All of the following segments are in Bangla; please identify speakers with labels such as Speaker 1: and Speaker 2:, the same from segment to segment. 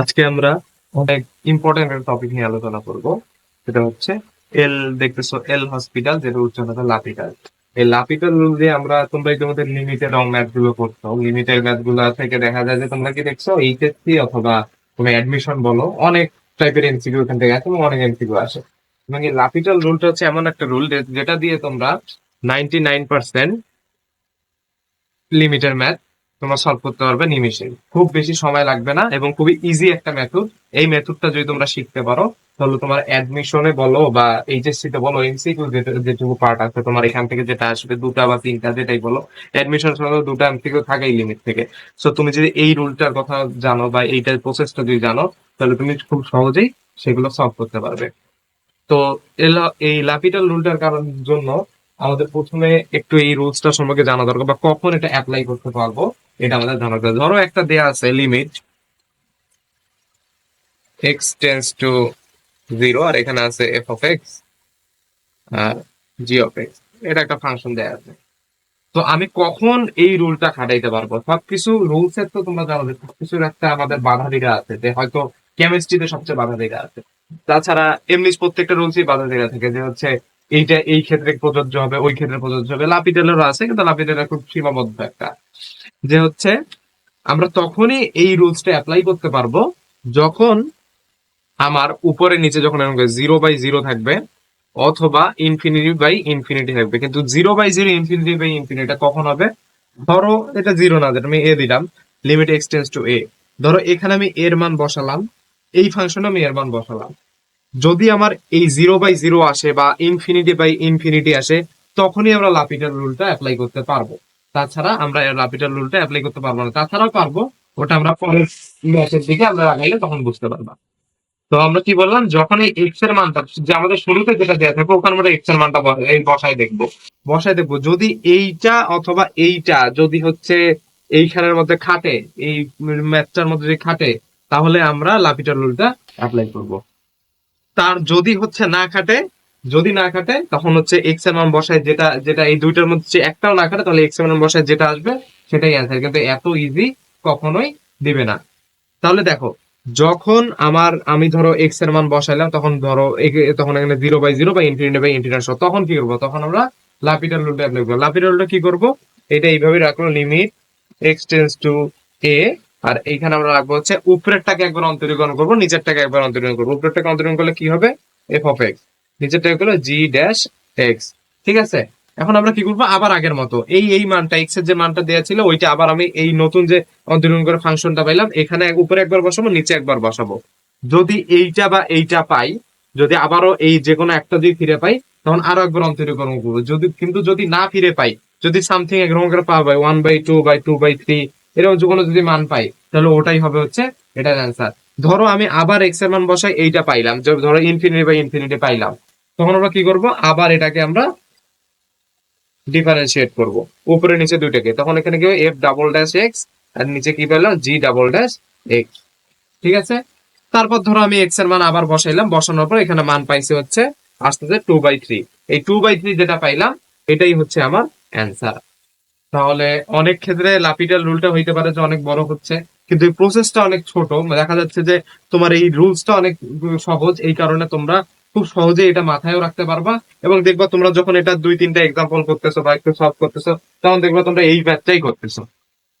Speaker 1: আজকে আমরা অনেক ইম্পর্টেন্ট একটা টপিক নিয়ে আলোচনা করব। সেটা হচ্ছে এল দেখতেছো এল হসপিটাল যেটা উচ্চারণ লাপিটাল এই লাপিটাল রুল দিয়ে আমরা তোমরা ইতিমধ্যে লিমিটেড ম্যাথগুলো করছ। লিমিটেড ম্যাথগুলো থেকে দেখা যায় যে তোমরা কি দেখছ এইচএসসি অথবা তুমি অ্যাডমিশন বলো, অনেক টাইপের এমসিকিউ এখান থেকে আসে অনেক এমসিকিউ আসে। এবং এই লাপিটাল রুলটা হচ্ছে এমন একটা রুল যেটা দিয়ে তোমরা ninety nine percent limited math তোমরা সলভ করতে পারবে নিমিশে খুব বেশি সময় লাগবে না এবং খুবই ইজি একটা মেথড এই মেথডটা যদি তোমরা শিখতে পারো, তাহলে তোমার অ্যাডমিশনে বলো বা এইচএসসি তে বলো এমসিকিউ যেটুকু পার্ট আছে, তোমার এখান থেকে যেটা আসবে, দুটা বা তিনটা যেটাই বলো অ্যাডমিশন সময় দুটা এমসিকিউ থাকেই লিমিট থেকে। সো তুমি যদি এই রুলটার কথা জানো বা এইটার প্রসেসটা যদি জানো, তাহলে তুমি খুব সহজেই সেগুলো সলভ করতে পারবে। তো এই লাপিটাল রুলটার কারণ জন্য আমাদের প্রথমে একটু এই রুলসটা সম্পর্কে জানা দরকার বা কখন এটা অ্যাপ্লাই করতে পারব, এটা আমাদের জানা দরকার। ধরো একটা দেয়া আছে limit x tends to zero আর এখানে আছে এফ অফ এক্স আর জি অফ এক্স এটা একটা ফাংশন দেয়া আছে। তো আমি কখন এই রুলটা খাটাইতে পারব? সবকিছু রুলস এর তো তোমরা জানো সবকিছুর একটা আমাদের বাধা দিঘা আছে, যে হয়তো কেমিস্ট্রিতে সবচেয়ে বাধা দিঘা আছে। তাছাড়া এমনি প্রত্যেকটা রুলসই বাধা দিঘা থাকে, যে হচ্ছে এইটা এই ক্ষেত্রে প্রযোজ্য হবে, ওই ক্ষেত্রে প্রযোজ্য হবে। লাপিটেলেরও আছে কিন্তু লাপিটেলের খুব সীমাবদ্ধ একটা। যে হচ্ছে, আমরা তখনই এই রুলসটা অ্যাপ্লাই করতে পারব যখন আমার উপরে নিচে যখন জিরো বাই জিরো থাকবে, অথবা ইনফিনিটি বাই ইনফিনিটি থাকবে। কিন্তু zero by zero infinity by infinity কখন হবে? ধরো, এটা জিরো না, যেটা আমি এ দিলাম লিমিট এক্সটেন্স টু এ ধরো, এখানে আমি এর মান বসালাম, এই ফাংশনে আমি এর মান বসালাম। যদি আমার এই জিরো বাই জিরো আসে বা ইনফিনিটি বাই ইনফিনিটি আসে, তখনই আমরা লাপিটার রুলটা অ্যাপ্লাই করতে পারব। তাছাড়া আমরা লাপিটার রুলটা অ্যাপ্লাই করতে পারব না। তাছাড়াও পারব, ওটা আমরা পরের ম্যাচের দিকে আমরা লাগাইলে তখন বুঝতে পারব। তো আমরা কি বললাম, যখন এই এক্সের মানটা, যে আমাদের শুরুতে যেটা দেওয়া থাকবে, ওখানে আমরা এক্সের মানটা এই বসায় দেখব। বসায় দেখব। যদি এইটা অথবা এইটা যদি হচ্ছে এইখানের মধ্যে খাটে, এই ম্যাথটার মধ্যে যদি খাটে, তাহলে আমরা লাপিটার রুলটা অ্যাপ্লাই করব। তার যদি হচ্ছে না খাটে, যদি না খাটে, তখন হচ্ছে এক্সের মান বসায় যেটা যেটা এই দুইটার মধ্যে একটাও না খাটে, তাহলে এক্সের মান বসায় যেটা আসবে, সেটাই অ্যান্সার কিন্তু এত ইজি কখনোই দিবে না। তাহলে দেখো, যখন আমার, আমি ধরো এক্সের মান বসাইলাম, তখন ধরো তখন এখানে জিরো বাই জিরো বা ইনফিনিটি বাই ইনফিনিটি তখন কি করব? তখন আমরা লাপিটার রুলটা অ্যাপ্লাই করব। লাপিটার রুলটা কি করব? এটা এইভাবে রাখল limit x tends to a আর এইখানে আমরা রাখব হচ্ছে উপরেরটাকে একবার অন্তরীকরণ করব, নিচেরটাকে একবার অন্তরীকরণ করব। উপরেরটাকে অন্তরীকরণ করলে কি হবে? এফ অফ এক্স নিচেরটাকে হলো জি ড্যাশ এক্স ঠিক আছে? এখন আমরা কি করব? আবার আগের মতো। এই এই মানটা এক্সের যে মানটা দেওয়া ছিল, ওইটা আবার আমি এই নতুন যে অন্তরীকরণ করে ফাংশনটা পাইলাম, এখানে উপরে একবার বসাবো, নিচে একবার বসাবো। যদি এইটা বা এইটা পাই, যদি আবারও এই যে কোনো একটা যদি ফিরে পাই, তখন আরও একবার অন্তরীকরণ করব। যদি, কিন্তু যদি না ফিরে পাই, যদি সামথিং এরকম করে পাওয়া যায় one by two by two by three এরকম কোনো যদি মান পাই, তাহলে ওটাই হবে হচ্ছে এটার অ্যান্সার ধরো আমি আবার এক্সের মান বসাই, এইটা পাইলাম। ধরো ইনফিনিটি বাই ইনফিনিটি পাইলাম। তখন আমরা কি করব? আবার এটাকে আমরা ডিফারেন্সিয়েট করব। উপরে নিচে দুইটাকে। তখন এখানে কি হবে এফ ডাবল ড্যাশ এক্স আর নিচে কি পেলাম? জি ডাবল ড্যাশ এক্স ঠিক আছে? তারপর ধরো আমি এক্সের মান আবার বসাইলাম। বসানোর পর এখানে মান পাইছি হচ্ছে, আসতেছে টু বাই থ্রি এই টু বাই থ্রি যেটা পাইলাম, এটাই হচ্ছে আমার অ্যান্সার তাহলে অনেক ক্ষেত্রে লাপিটাল রুলটা হইতে পারে যে অনেক বড় হচ্ছে। কিন্তু এই প্রসেসটা অনেক ছোট। দেখা যাচ্ছে যে তোমার এই রুলসটা অনেক সহজ। এই কারণে তোমরা খুব সহজে এটা মাথায়ও রাখতে পারবা এবং দেখবা তোমরা যখন এটা দুই, তিনটা এক্সাম্পল করতেছো বা একটু সলভ করতেছো, তখন দেখবা তোমরা এই ম্যাথটাই করতেছো।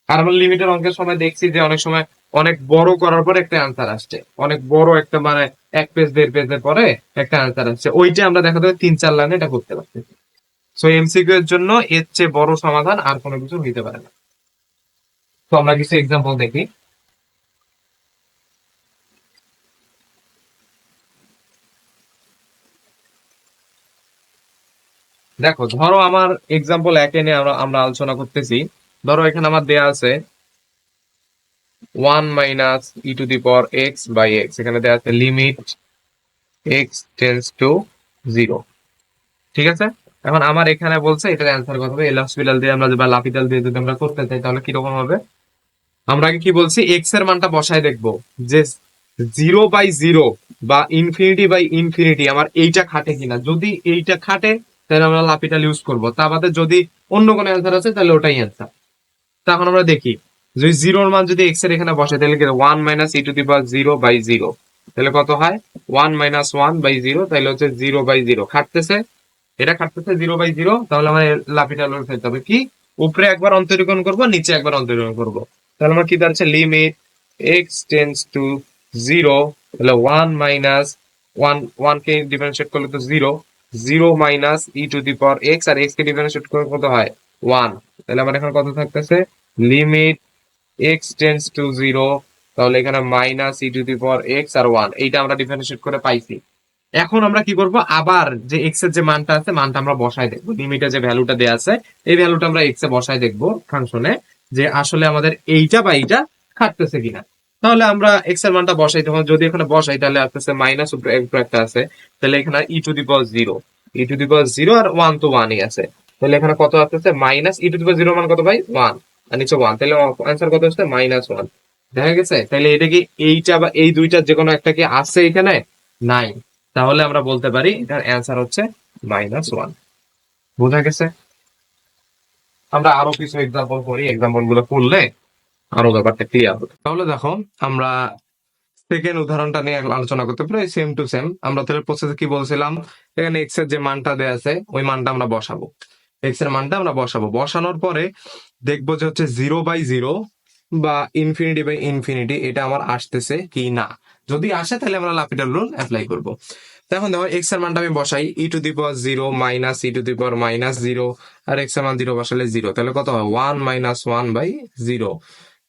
Speaker 1: আমরা লিমিটেড অঙ্কের সময় দেখছি যে অনেক সময় অনেক বড় করার পরে একটা অ্যান্সার আসছে। অনেক বড় একটা মানে এক পেজ দেড় পেজের পরে একটা অ্যান্সার আসছে। ওইটা আমরা দেখা যাবে তিন, চার লাইনে এটা করতে পারছি সো এমসিকিউ এর জন্য এর চেয়ে বড় সমাধান আর কোনো কিছু হইতে পারে না। তো আমরা কিছু এক্সাম্পল দেখি। দেখো, ধরো আমার এক্সাম্পল একে নিয়ে আমরা আলোচনা করতেছি। ধরো এখানে আমার দেয়া আছে one minus e to the power x by x এখানে দেয়া আছে limit x tends to zero ঠিক আছে? এখন আমার এখানে বলছে, এটার অ্যান্সার কত হবে এল হসপিটাল দিয়ে আমরা বা লাপিটাল দিয়ে যদি আমরা করতে চাই, তাহলে কীরকম হবে? আমরা কি বলছি এক্সের মানটা বসায় দেখব। যে জিরো বাই জিরো বা ইনফিনিটি বাই ইনফিনিটি আমার এইটা খাটে কিনা। যদি এইটা খাটে, তাহলে আমরা লাপিটাল ইউজ করব। তা বাদে যদি অন্য কোনো অ্যান্সার আছে, তাহলে ওটাই অ্যান্সার তখন আমরা দেখি, যদি জিরোর মান যদি এক্সের এখানে বসে তাহলে one minus e to the power zero by zero তাহলে কত হয়? One minus one by zero তাহলে হচ্ছে জিরো বাই জিরো খাটতেছে এটা খাটতেছে জিরো বাই জিরো তাহলে আমার লাপিটাল ফেলতে হবে কি? উপরে একবার অন্তরীকরণ করব, নিচে একবার অন্তরীকরণ করব। তাহলে আমার কি দাঁড়াচ্ছে? Limit x tends to zero তাহলে ওয়ান মাইনাস ওয়ান ওয়ান কে ডিফারেন্সিয়েট করলে তো zero zero minus e to the power x R x কে ডিফারেন্সিয়েট করলে কত হয়? ওয়ান তাহলে আমার এখন কত থাকতেছে? Limit x tends to zero তাহলে এখানে minus e to the power x R one এইটা আমরা ডিফারেন্সিয়েট করে পাইছি। এখন আমরা কি করব? আবার যে এক্সের যে মানটা আছে, মানটা আমরা বসাই দেখব। লিমিটে যে ভ্যালুটা দেওয়া আছে, এই ভ্যালুটা আমরা এক্স এ বসাই দেখব ফাংশনে যে আসলে আমাদের এইটা বা এইটা খাটতেছে কিনা। তাহলে আমরা এক্সের মানটা বসাই তখন যদি এখানে বসাই, তাহলে আসতেছে মাইনাস একটা আছে। তাহলে এখানে e to the power zero e to the power zero R one তো ওয়ানই আছে। তাহলে এখানে কত আসতেছে? Minus e to the power zero মান কত ভাই? ওয়ান আর নিচে ওয়ান তাহলে অ্যান্সার কত আসছে? মাইনাস ওয়ান দেখা গেছে? তাহলে এটা কি এইটা বা এই দুইটার যে কোনো একটা কি আছে এখানে? নাই তাহলে আমরা বলতে পারি এটার অ্যান্সার হচ্ছে মাইনাস ওয়ান বোঝা গেছে? আমরা আরও কিছু এক্সাম্পল করি এক্সাম্পলগুলো করলে আরও ব্যাপারটা ক্লিয়ার হবে। তাহলে দেখো, আমরা সেকেন্ড উদাহরণটা নিয়ে আলোচনা করতে পারি সেম টু সেম আমরা তাহলে প্রসেসে কি বলছিলাম? এখানে এক্সের যে মানটা দেয়া আছে, ওই মানটা আমরা বসাবো। এক্সের মানটা আমরা বসাবো। বসানোর পরে দেখব যে হচ্ছে জিরো বাই জিরো বা ইনফিনিটি বাই ইনফিনিটি এটা আমার আসতেছে কি না? যদি আসে, তাহলে আমরা লাপিটাল রুল অ্যাপ্লাই করব। তখন দেখো এক্সের মানটা আমি বসাই। E to the power zero minus e to the power minus zero আর এক্সের মান জিরো বসালে জিরো তাহলে কত হয়? One minus one by zero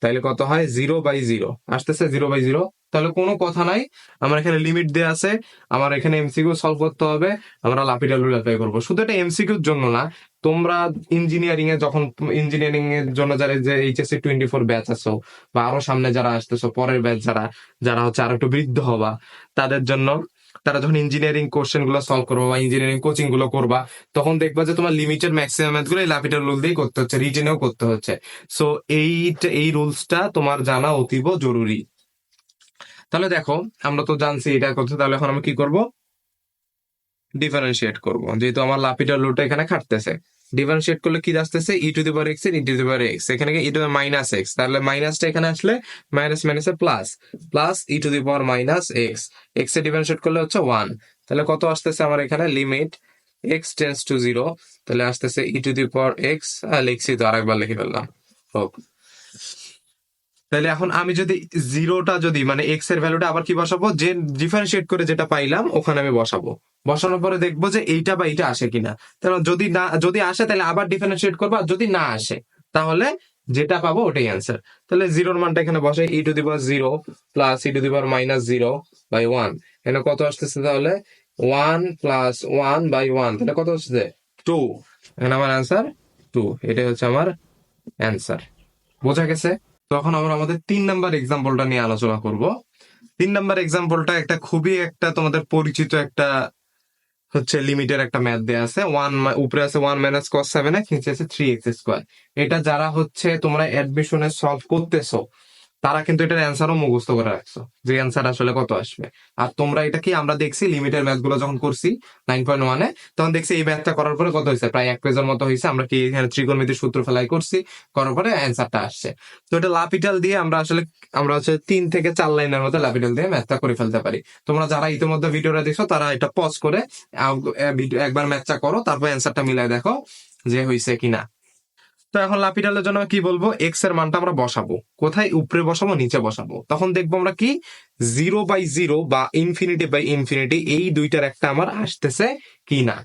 Speaker 1: তাহলে কত হয়? জিরো বাই জিরো আসতেছে জিরো বাই জিরো তাহলে কোনো কথা নাই। আমার এখানে লিমিট দেওয়া আছে। আমার এখানে এমসিকিউ সলভ করতে হবে। আমরা লাপিটাল রুল অ্যাপ্লাই করব। শুধু এটা এমসিকিউর জন্য না, তোমরা ইঞ্জিনিয়ারিং এ যখন ইঞ্জিনিয়ারিং এর জন্য যারা যে এইচএসসি টোয়েন্টি ফোর ব্যাচ আছো বা আরও সামনে যারা আসতেছো, পরের ব্যাচ যারা যারা হচ্ছে আরও একটু বৃদ্ধ হবা, তাদের জন্য তারা যখন ইঞ্জিনিয়ারিং কোশ্চেনগুলো সলভ করব বা ইঞ্জিনিয়ারিং কোচিংগুলো করবা, তখন দেখবা যে তোমার লিমিটেড ম্যাক্সিমাম ম্যাথগুলো ল্যাপিটাল রুল দিয়েই করতে হচ্ছে রিটেনেও করতে হচ্ছে। সো এই এই রুলসটা তোমার জানা অতীব জরুরি। তাহলে দেখো, আমরা তো জানছি এটা করতে তাহলে এখন আমি কি করব? ডিফারেন্সিয়েট করব। যেহেতু আমার লাপিটাল রুলটা এখানে খাটতেছে। ডিফারেন্সিয়েট করলে কি আসতেছে? ই টু দি পাওয়ার এক্সের ই টু দি পাওয়ার এক্স এখানে ই টু মাইনাস এক্স তাহলে মাইনাসটা এখানে আসলে মাইনাস মাইনাসে plus plus e to the power minus x x A differentiate করলে হচ্ছে ওয়ান তাহলে কত আসতেছে আমার এখানে? Limit x tends to zero তাহলে আসতেছে ই টু দি পাওয়ার এক্স লিখছি তো আরেকবার লিখে ফেললাম। হোক। তাহলে এখন আমি যদি জিরোটা যদি মানে এক্সের ভ্যালুটা আবার কি বসাবো? যে ডিফারেন্সিয়েট করে যেটা পাইলাম, ওখানে আমি বসাবো। বসানোর পরে দেখব যে এইটা বা এইটা আসে কিনা। তাহলে যদি না, যদি আসে তাহলে আবার ডিফারেন্সিয়েট করব, আর যদি না আসে, তাহলে যেটা পাবো ওটাই অ্যান্সার তাহলে জিরোর মানটা এখানে বসে e to the power zero plus e to the power minus zero by one এখানে কত আসতেছে তাহলে? One plus one by one তাহলে কত আসছে টু এখানে আমার অ্যান্সার টু এটাই হচ্ছে আমার অ্যান্সার বোঝা গেছে? তখন আমরা আমাদের তিন নাম্বার এক্সাম্পলটা নিয়ে আলোচনা করব। তিন নাম্বার এক্সাম্পলটা একটা খুবই একটা তোমাদের পরিচিত একটা হচ্ছে লিমিটের একটা ম্যাথ দেওয়া আছে। ওয়ান উপরে আছে one minus cos seven x নিচে আছে থ্রি এক্স স্কোয়ার এটা যারা হচ্ছে তোমরা অ্যাডমিশনে সলভ করতেছো তারা কিন্তু এটার অ্যান্সারও মুখস্থ করে রাখছো যে অ্যান্সার আসলে কত আসবে। আর তোমরা এটা কি, আমরা দেখছি লিমিটের ম্যাথগুলো যখন করছি নাইন পয়েন্ট ওয়ানে তখন দেখছি এই ম্যাথটা করার পরে কত হয়েছে? প্রায় এক পেজের মতো হয়েছে। আমরা কি এখানে ত্রিকোণমিতির সূত্র ফেলাই করছি, করার পরে অ্যান্সারটা আসছে। তো এটা লাপিটাল দিয়ে আমরা আসলে, আমরা হচ্ছে তিন থেকে চার লাইনের মতো লাপিটাল দিয়ে ম্যাথটা করে ফেলতে পারি। তোমরা যারা ইতিমধ্যে ভিডিওটা দেখছ, তারা এটা পজ করে একবার ম্যাথটা করো, তারপর অ্যান্সারটা মিলাই দেখো যে হয়েছে কিনা। তো এখন লাপিটালের জন্য কি বলব? এক্সের মানটা আমরা বসাবো। কোথায়? উপরে বসাবো, নিচে বসাবো। তখন দেখব আমরা কি? জিরো বাই জিরো বা ইনফিনিটি বাই ইনফিনিটি এই দুইটার একটা আমার আসতেছে কিনা?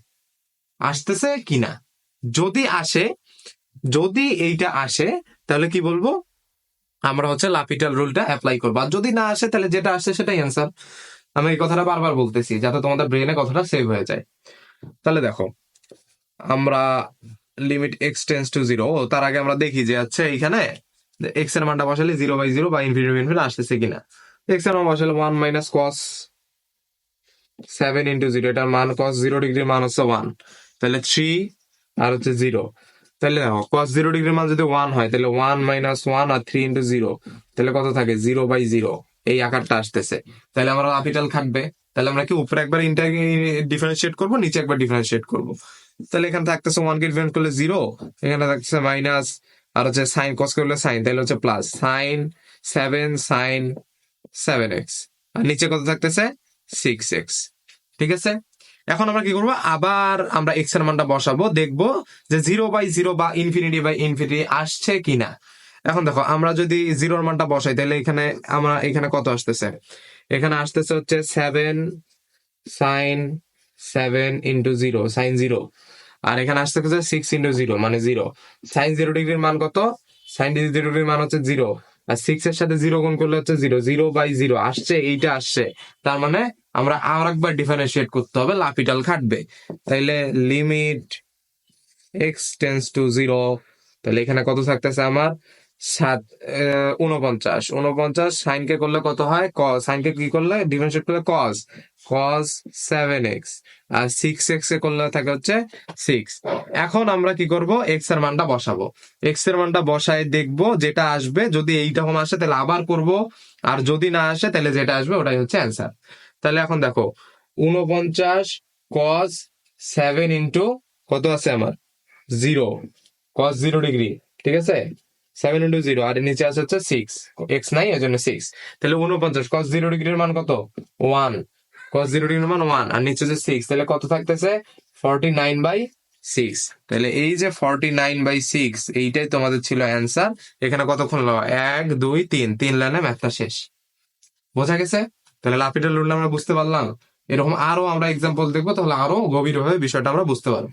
Speaker 1: আসতেছে কিনা? যদি আসে, যদি এইটা আসে, তাহলে কি বলব? আমরা হচ্ছে লাপিটাল রুলটা অ্যাপ্লাই করব। আর যদি না আসে, তাহলে যেটা আসে সেটাই অ্যান্সার আমি এই কথাটা বারবার বলতেছি, যাতে তোমাদের ব্রেনে কথাটা সেভ হয়ে যায়। তাহলে দেখো, আমরা limit x tends to zero তার আগে আমরা দেখি যে আচ্ছা এইখানে এক্সের মানটা বসালে জিরো বাই জিরো বা ইনফিনিটি ইনফিনিটি আসতেছে কিনা। এক্সের মান বসালে one minus cos seven into zero এটার মান কস জিরো ডিগ্রির মান হচ্ছে ওয়ান তাহলে থ্রি আর হচ্ছে জিরো তাহলে কস জিরো ডিগ্রির মান যদি ওয়ান হয়, তাহলে ওয়ান মাইনাস ওয়ান আর থ্রি ইন্টু জিরো তাহলে কত থাকে? জিরো বাই জিরো এই আকারটা আসতেছে। তাহলে আমরা ক্যাপিটাল খাটবে। তাহলে আমরা কি উপরে একবার ইন্টার ডিফারেন্সিয়েট করব, নিচে একবার ডিফারেন্সিয়েট করব। তাহলে এখানে থাকতেছে ওয়ান কে ডিফারেন্স করলে জিরো এখানে থাকতেছে মাইনাস আর হচ্ছে সাইন কস করলে সাইন তাহলে হচ্ছে plus sine seven sine seven x আর নিচে কত থাকতেছে? সিক্স এক্স ঠিক আছে? এখন আমরা কি করব? আবার আমরা এক্সের মানটা বসাবো, দেখব যে জিরো বাই জিরো বা ইনফিনিটি বাই ইনফিনিটি আসছে কিনা। এখন দেখো, আমরা যদি জিরোর মানটা বসাই, তাহলে এখানে আমরা, এখানে কত আসতেছে? এখানে আসতেছে হচ্ছে seven sine seven into zero sine zero আর এখানে আসতেছে সিক্স ইন্টু জিরো মানে জিরো সাইন জিরো ডিগ্রির মান কত? সাইন জিরো ডিগ্রির মান হচ্ছে জিরো আর সিক্স এর সাথে জিরো গুণ করলে হচ্ছে জিরো জিরো বাই জিরো আসছে, এইটা আসছে। তার মানে আমরা আর একবার ডিফারেন্সিয়েট করতে হবে লাপিটাল খাটবে। তাইলে limit x tends to zero তাহলে এখানে কত থাকতেছে আমার? সাত উনপঞ্চাশ উনপঞ্চাশ সাইনকে করলে কত হয়? কস সাইনকে কি করলে? ডিফারেন্সিয়েট করলে কস কস সেভেন এক্স আর সিক্স এক্স এ করলে থাকে হচ্ছে সিক্স এখন আমরা কি করব? এক্সের মানটা বসাবো। এক্সের মানটা বসায় দেখব যেটা আসবে। যদি এইরকম আসে, তাহলে আবার করব। আর যদি না আসে, তাহলে যেটা আসবে, ওটাই হচ্ছে অ্যান্সার তাহলে এখন দেখো উনপঞ্চাশ কস সেভেন ইন্টু কত আছে আমার? জিরো কস জিরো ডিগ্রি ঠিক আছে? সেভেন ইন্টু জিরো আর নিচে আছে হচ্ছে সিক্স এক্স নাই এর জন্য সিক্স তাহলে উনপঞ্চাশ কস জিরো ডিগ্রির মান কত? ওয়ান কস জিরো ডিগ্রির মান ওয়ান আর নিচে যে সিক্স তাহলে কত থাকতেছে? ফর্টি নাইন বাই সিক্স তাহলে এই যে ফর্টি নাইন বাই সিক্স এইটাই তোমাদের ছিল অ্যান্সার এখানে কতক্ষণ লাগল এক দুই তিন। তিন লাইনে ম্যাথটা শেষ। বোঝা গেছে? তাহলে লাপিটাল রুলটা আমরা বুঝতে পারলাম। এরকম আরও আমরা এক্সাম্পল দেখব তাহলে আরও গভীরভাবে বিষয়টা আমরা বুঝতে পারব।